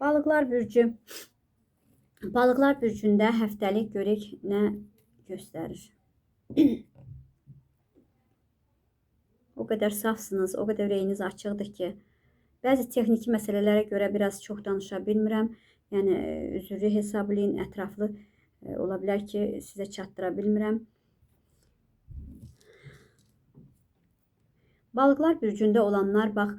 Balıqlar bürcü. Balıqlar bürcündə həftəlik görək nə göstərir. o qədər safsınız, o qədər ürəyiniz açıqdır ki, bəzi texniki məsələlərə görə biraz çox danışa bilmirəm. Yəni üzrlü hesablayın, ətraflı e, ola bilər ki, sizə çatdıra bilmirəm. Balıqlar bürcündə olanlar bax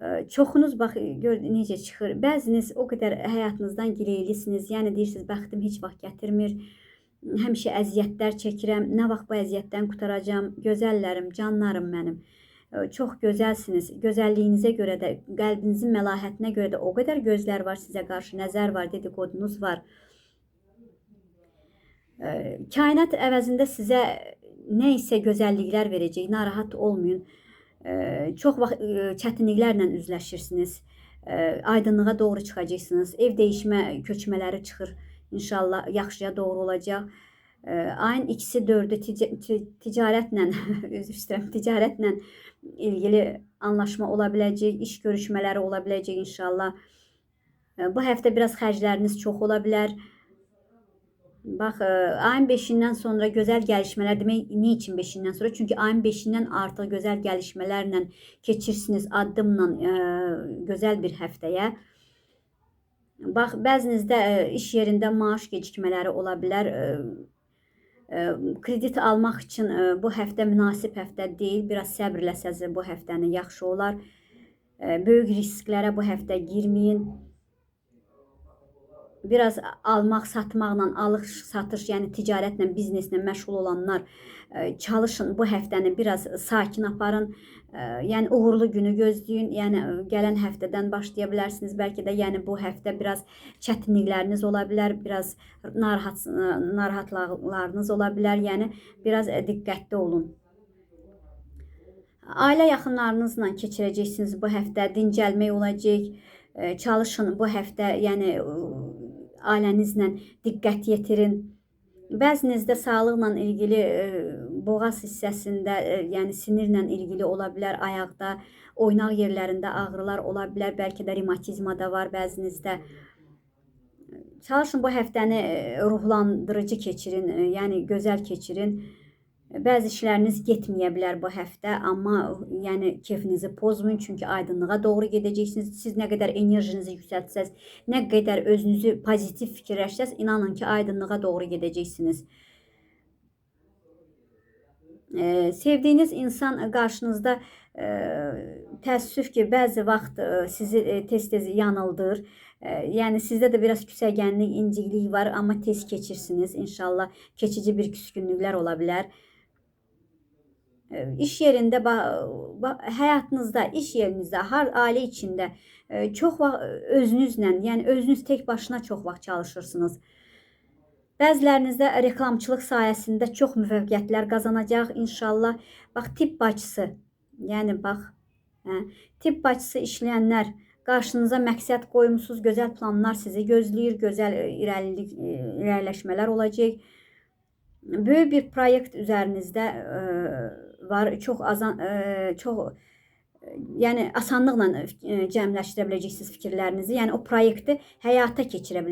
e, çoxunuz bax gör necə çıxır. Bəziniz o qədər həyatınızdan gileylisiniz. Yəni deyirsiniz bəxtim heç vaxt gətirmir. Həmişə əziyyətlər çəkirəm. Nə vaxt bu əziyyətdən qurtaracağam? Gözəllərim, canlarım mənim. E, Çox gözəlsiniz. Gözəlliyinizə görə də, qəlbinizin məlahətinə görə də o qədər gözlər var sizə qarşı, nəzər var, dediqodunuz var. Kainat əvəzində sizə nə isə gözəlliklər verəcək. Narahat olmayın. Çox vaxt çətinliklərlə üzləşirsiniz. Aydınlığa doğru çıxacaqsınız. Ev dəyişmə köçmələri çıxır. İnşallah yaxşıya doğru olacaq. Ayın ikisi dördü tic- ti- ticarətlə, üzr ilgili anlaşma ola biləcək, iş görüşmələri ola biləcək inşallah. Bu həftə biraz xərcləriniz çox ola bilər. Bax, e, ayın 5-dən sonra gözəl gəlişmələr demək niçin 5-dən sonra? Çünki ayın 5-dən artıq gözəl gəlişmələrlə keçirsiniz addımla e, gözəl bir həftəyə. Bax, bəzinizdə e, iş yerində maaş gecikmələri ola bilər. E, e, Kredit almaq üçün e, bu həftə münasib həftə deyil. Biraz səbirləsəz bu həftəni yaxşı olar. E, Böyük bu həftə girməyin. Biraz almaq, satmaqla, alış, satış, yəni ticarətlə, bizneslə məşğul olanlar e, çalışın bu həftəni biraz sakin aparın. E, Yəni uğurlu günü gözləyin. Yəni e, gələn həftədən başlaya bilərsiniz. Bəlkə də yəni bu həftə biraz çətinlikləriniz ola bilər, biraz narahat narahatlıqlarınız ola bilər. Yəni biraz diqqətli olun. Ailə yaxınlarınızla keçirəcəksiniz bu həftə. Dincəlmək olacaq. Çalışın bu həftə, yəni ailənizlə diqqət yetirin. Bəzinizdə sağlıqla ilgili e, boğaz hissəsində, e, yəni sinirlə ilgili ola bilər, ayaqda, oynaq yerlərində ağrılar ola bilər, bəlkə də revmatizma da var bəzinizdə. Çalışın bu həftəni e, ruhlandırıcı keçirin, yəni gözəl keçirin. Bəzi işləriniz getməyə bilər bu həftə, amma yəni keyfinizi pozmayın, çünki aydınlığa doğru gedəcəksiniz. Siz nə qədər enerjinizi yüksəltsəz, nə qədər özünüzü pozitiv fikirləşsəz, inanın ki, aydınlığa doğru gedəcəksiniz. Ee, sevdiyiniz insan qarşınızda e, təəssüf ki, bəzi vaxt e, sizi e, tez-tez yanıldır. E, yəni sizdə də biraz küsəgənlik, inciklik var, amma tez keçirsiniz. İnşallah keçici bir küskünlüklər ola bilər. İş ba- həyatınızda, iş yerinizdə, har ailə içində çox vaxt özünüzlə, yəni özünüz tək başına çox vaxt çalışırsınız. Bəzilərinizdə reklamçılıq sayəsində çox müvəffəqiyyətlər qazanacaq inşallah. Bax tibb bacısı, yəni bax, hə, tibb bacısı işləyənlər qarşınıza məqsəd qoymusunuz, gözəl planlar sizi gözləyir, gözəl irəlilik irəliləşmələr olacaq. Böyük bir proyekt üzərinizdə e, var. Çox azan e, çox yəni asanlıqla cəmləşdirə biləcəksiniz fikirlərinizi. O proyekti həyata keçirə.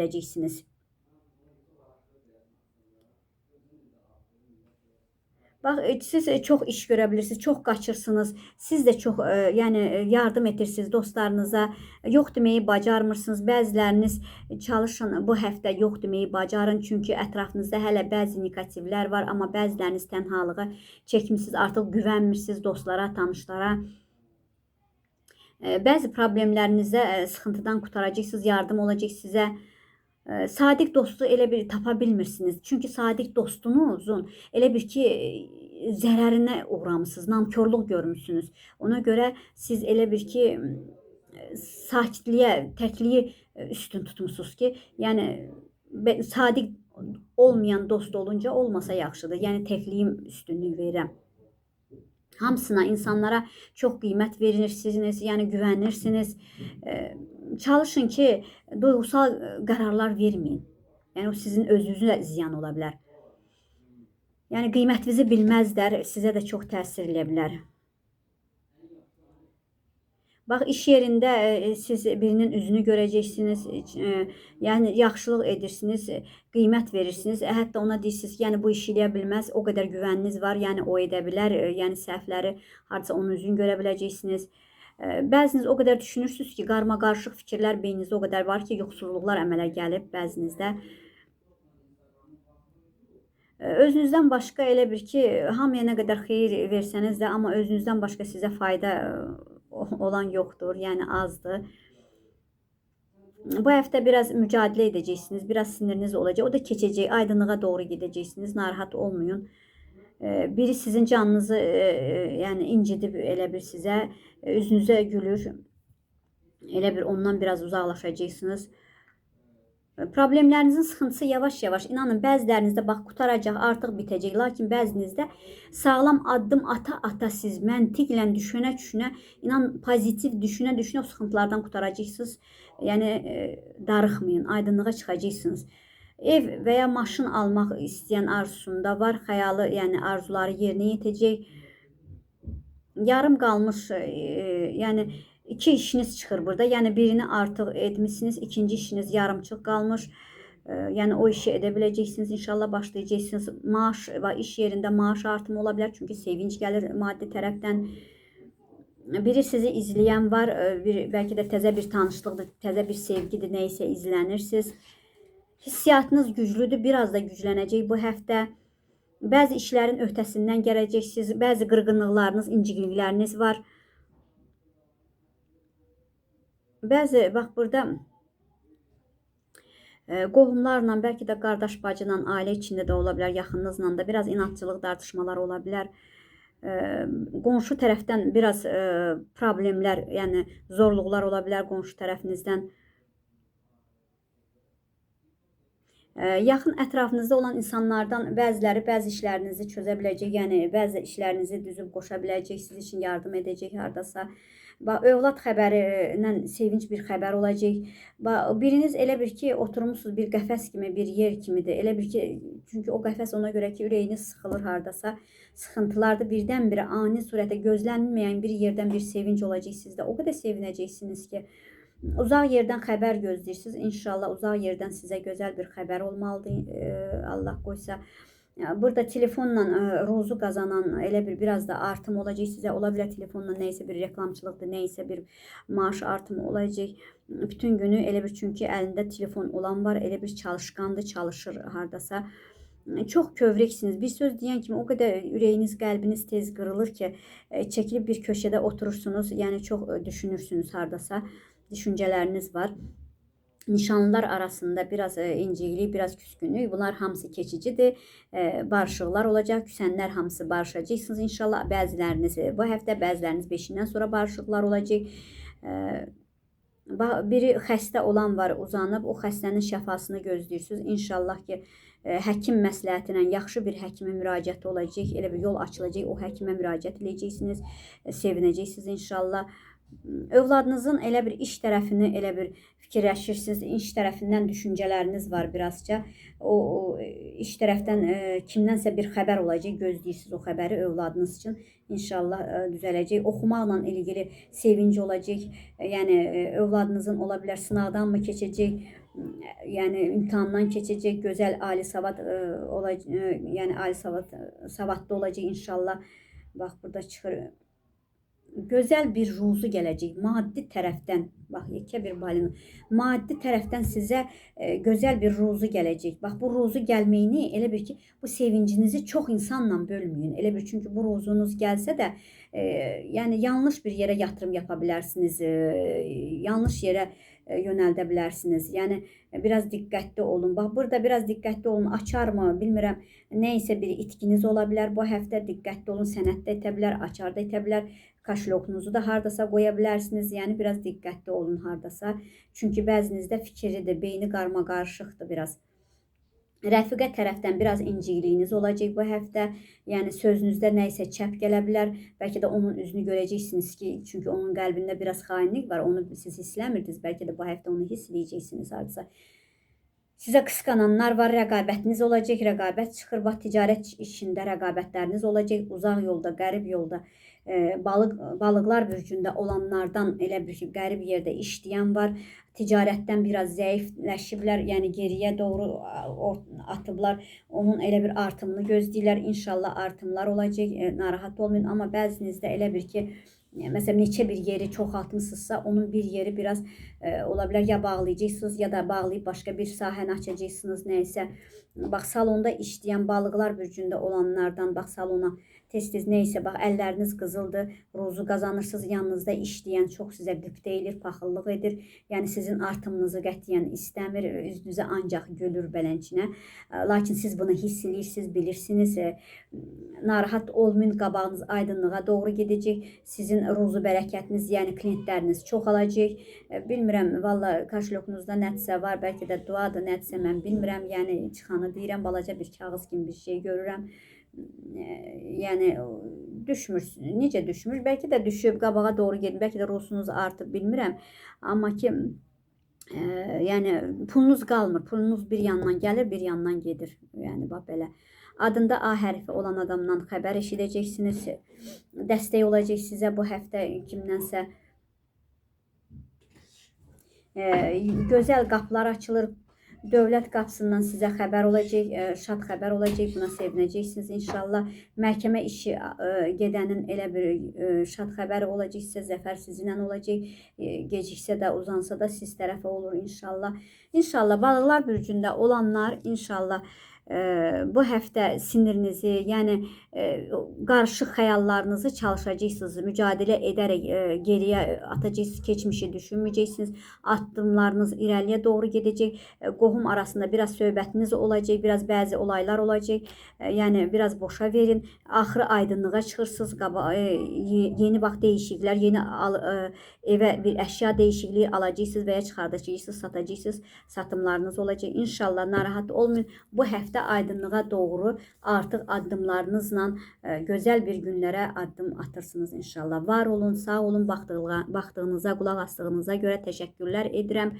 Bax, e, siz e, çox iş görə bilirsiniz, çox qaçırsınız. Siz də çox, e, yəni e, yardım edirsiniz dostlarınıza. Yox deməyi bacarmırsınız. Bəziləriniz çalışın bu həftə yox deməyi bacarın, çünki ətrafınızda hələ bəzi negativlər var, amma bəziləriniz tənhalığı çəkmisiniz, artıq güvənmirsiniz dostlara, tanışlara. Bəzi problemlərinizə sıxıntıdan qurtaracaqsınız, yardım olacaq sizə. E, Sadiq dostu elə bir tapa bilmirsiniz. Çünki sadiq dostunuzun elə bir ki zərərinə uğramısınız, namkorluq görmüsünüz. Ona görə siz elə bir ki sakitliyə, təkliyi üstün tutmusunuz ki, yəni sadiq olmayan dost olunca olmasa yaxşıdır. Yəni təkliyim üstünlük verirəm. Hamısına, insanlara çox qiymət verirsiniz, yəni güvənirsiniz. E, Çalışın ki, e, qərarlar verməyin. Yəni o sizin özünüzə ziyan ola bilər. Yəni qiymətinizi bilməzlər, sizə də çox təsir edə bilər. İş yerində e, siz birinin üzünü görəcəksiniz, e, yəni yaxşılıq edirsiniz, e, qiymət verirsiniz. E, Hətta ona deyirsiniz, yəni bu işi eləyə o qədər güvəniniz var, yəni o edə bilər, e, yəni səhvləri hardasa onun üzünü görə biləcəksiniz. Bəziniz o qədər düşünürsüz ki, qarma-qarışıq fikirlər beyninizdə o qədər var ki, yoxsulluqlar əmələ gəlib bəzinizdə. Özünüzdən başqa elə bir ki, hamıya nə qədər xeyir versəniz də, amma özünüzdən başqa sizə fayda olan yoxdur, yəni azdır. Bu həftə biraz mücadilə edəcəksiniz, biraz siniriniz olacaq. O da keçəcək, aydınlığa doğru gedəcəksiniz. Narahat olmayın. Biri sizin canınızı yəni incidib elə bir sizə, üzünüzə gülür. Elə bir ondan biraz uzaqlaşacaqsınız. Problemlərinizin sıxıntısı yavaş-yavaş, inanın bəzilərinizdə bax qutaracaq, artıq bitəcək. Lakin bəzinizdə sağlam addım ata-ata siz məntiqlə düşünə-düşünə, inan pozitiv düşünə-düşünə o sıxıntılardan qutaracaqsınız. Yəni darıxmayın, aydınlığa çıxacaqsınız. Ev və ya maşın almaq istəyən arzusunda var, xəyalı, yəni arzuları yerinə yetəcək. Yarım qalmış, e, yəni iki işiniz çıxır burada. Yəni birini artıq etmisiniz, ikinci işiniz yarımçıq qalmış. E, Yəni o işi edə biləcəksiniz. İnşallah başlayacaqsınız. Maaş və iş yerində maaş artımı ola bilər. Çünki sevinç gəlir maddi tərəfdən. Biri sizi izləyən var, e, bir bəlkə də təzə bir tanışlıqdır, təzə bir sevgidir, nə isə izlənirsiniz. Hissiyatınız güclüdür, biraz da güclənəcək bu həftə. Bəzi işlərin öhdəsindən gələcəksiniz, bəzi qırğınlıqlarınız, incilikləriniz var. Bəzi bax burada e, qohumlarla, bəlkə də qardaş bacıyla, ailə içində də ola bilər, yaxınınızla da biraz inadçılıq, tartışmalar ola bilər. E, qonşu tərəfdən biraz e, problemlər, yəni zorluqlar ola bilər qonşu tərəfinizdən. Yaxın ətrafınızda olan insanlardan bəziləri bəzi işlərinizi çözə biləcək, yəni bəzi işlərinizi düzüb qoşa biləcək, sizin üçün yardım edəcək hardasa. Bax, övlad xəbərilə sevinç bir xəbər olacaq. Bax, biriniz elə bir ki, oturmusunuz bir qəfəs kimi, bir yer kimidir. Elə bir ki, çünki o qəfəs ona görə ki, ürəyiniz sıxılır hardasa. Sıxıntılarda birdən-birə ani surətdə gözlənilməyən bir yerdən bir sevinç olacaq sizdə. O qədər sevinəcəksiniz ki, uzaq yerdən xəbər gözləyirsiniz. İnşallah uzaq yerdən sizə gözəl bir xəbər olmalıdır. Ee, Allah qoysa. Burada telefonla e, ruzu qazanan elə bir biraz da artım olacaq sizə. Ola bilər telefonla nə isə bir reklamçılıqdır, nə isə bir maaş artımı olacaq. Bütün günü elə bir çünki əlində telefon olan var, elə bir çalışqandır, çalışır hardasa. Çox kövreksiniz. Bir söz deyən kimi o qədər ürəyiniz, qəlbiniz tez qırılır ki, e, çəkilib bir köşədə oturursunuz. Yəni çox e, düşünürsünüz hardasa. Düşüncələriniz var nişanlılar arasında biraz e, inciklik, biraz küskünlük. Bunlar hamısı keçicidir. E, barışıqlar olacaq. Küsənlər hamısı barışacaqsınız inşallah. Bəziləriniz e, bu həftə, bəziləriniz 5-dən sonra barışıqlar olacaq. Biri xəstə olan var, uzanıb o xəstənin şəfasını gözləyirsiniz. İnşallah ki, həkim məsləhəti ilə yaxşı bir həkimə müraciət olacaq. Elə bir yol açılacaq. O həkimə müraciət edəcəksiniz. Sevinəcəksiniz inşallah. Övladınızın elə bir iş tərəfini elə bir fikirləşirsiniz, iş tərəfindən düşüncələriniz var birazca. O, o iş tərəfdən e, kimdənsə bir xəbər olacaq, gözləyirsiniz o xəbəri övladınız üçün. İnşallah e, düzələcək. Oxumaqla ilgili sevinc olacaq. E, yəni e, övladınızın ola bilər sınaqdan mı keçəcək, yəni imtahandan keçəcək, gözəl ali savad e, olacaq, e, yəni ali savad savadlı olacaq inşallah. Bax burada çıxır gözəl bir ruzu gələcək maddi tərəfdən. Bax, yekə bir balina. Maddi tərəfdən sizə e, gözəl bir ruzu gələcək. Bax, bu ruzu gəlməyini elə bir ki, bu sevincinizi çox insanla bölməyin. Elə bir çünki bu ruzunuz gəlsə də, e, yəni yanlış bir yerə yatırım yapa bilərsiniz. E, yanlış yerə e, yönəldə bilərsiniz. Yəni e, biraz diqqətli olun. Bax burada biraz diqqətli olun. Açarmı, bilmirəm. Nə isə bir itkiniz ola bilər bu həftə. Diqqətli olun. Sənətdə itə bilər, açarda itə bilər. Kaşlokunuzu da hardasa qoya bilərsiniz. Yəni biraz diqqətli olun hardasa. Çünki bəzinizdə fikridir, beyni qarma-qarışıqdır biraz. Rəfiqə tərəfdən biraz incikliyiniz olacaq bu həftə. Yəni sözünüzdə nə isə çəp gələ bilər. Bəlkə də onun üzünü görəcəksiniz ki, çünki onun qəlbində biraz xainlik var. Onu siz hissləmirdiniz. Bəlkə də bu həftə onu hiss edəcəksiniz hardasa. Sizə qısqananlar var, rəqabətiniz olacaq, rəqabət çıxır. Bax, ticarət işində rəqabətləriniz olacaq, uzaq yolda, qərib yolda, e, balıq balıqlar bürcündə olanlardan elə bir ki, qərib yerdə işləyən var. Ticarətdən biraz zəifləşiblər, yəni geriyə doğru atıblar. Onun elə bir artımını gözləyirlər. İnşallah artımlar olacaq. E, narahat olmayın, amma bəzinizdə elə bir ki, e, məsələn neçə bir yeri çoxaltmısınızsa, onun bir yeri biraz e, ola bilər ya bağlayacaqsınız ya da bağlayıb başqa bir sahəni açacaqsınız nəysə. Bax salonda işləyən balıqlar bürcündə olanlardan bax salona tez-tez nəysə bax əlləriniz qızıldır, ruzu qazanırsınız, yanınızda işləyən çox sizə qibtə edir, paxıllıq edir. Yəni sizin artımınızı qətiyyən istəmir, üzünüzə ancaq gülür belənçinə. Lakin siz bunu hiss bilirsiniz. Narahat olmayın, qabağınız aydınlığa doğru gedəcək. Sizin ruzu bərəkətiniz, yəni klientləriniz çoxalacaq. Bilmirəm, valla kaşlokunuzda nəsə var, bəlkə də duadır, nəsə mən bilmirəm. Yəni çıxanı deyirəm, balaca bir kağız kimi bir şey görürəm. Yəni düşmür. Necə düşmür? Bəlkə də düşüb qabağa doğru gedin. Bəlkə də rusunuz artıb, bilmirəm. Amma ki e, yəni pulunuz qalmır. Pulunuz bir yandan gəlir, bir yandan gedir. Yəni bax belə. Adında A hərfi olan adamdan xəbər eşidəcəksiniz. Dəstək olacaq sizə bu həftə kimdənsə e, gözəl qapılar açılır. Dövlət qapısından sizə xəbər olacaq, e, şad xəbər olacaq. Buna sevinəcəksiniz inşallah. Məhkəmə işi e, gedənin elə bir e, şad xəbəri olacaqsa, zəfər sizinlə olacaq. Geciksə də, uzansa da siz tərəfə olur inşallah. İnşallah balıqlar bürcündə olanlar inşallah bu həftə sinirinizi, yəni qarışıq xəyallarınızı çalışacaqsınız, mücadilə edərək geriyə atacaqsınız, keçmişi düşünməyəcəksiniz. Addımlarınız irəliyə doğru gedəcək. Qohum arasında biraz söhbətiniz olacaq, biraz bəzi olaylar olacaq. Yəni biraz boşa verin. Axırı aydınlığa çıxırsınız. Yeni bax dəyişikliklər, yeni al, evə bir əşya dəyişikliyi alacaqsınız və ya çıxardacaqsınız. Satımlarınız olacaq. İnşallah narahat olmayın. Bu həftə aydınlığa doğru artıq addımlarınızla e, gözəl bir günlərə addım atırsınız inşallah. Var olun, sağ olun. Baxdığı, baxdığınıza, qulaq asdığınıza görə təşəkkürlər edirəm.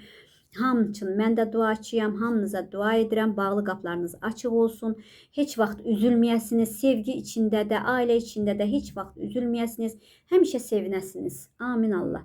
Hamı üçün mən də duaçıyam. Hamınıza dua edirəm. Bağlı qapılarınız açıq olsun. Heç vaxt üzülməyəsiniz. Sevgi içində də, ailə içində də heç vaxt üzülməyəsiniz. Həmişə sevinəsiniz. Amin Allah.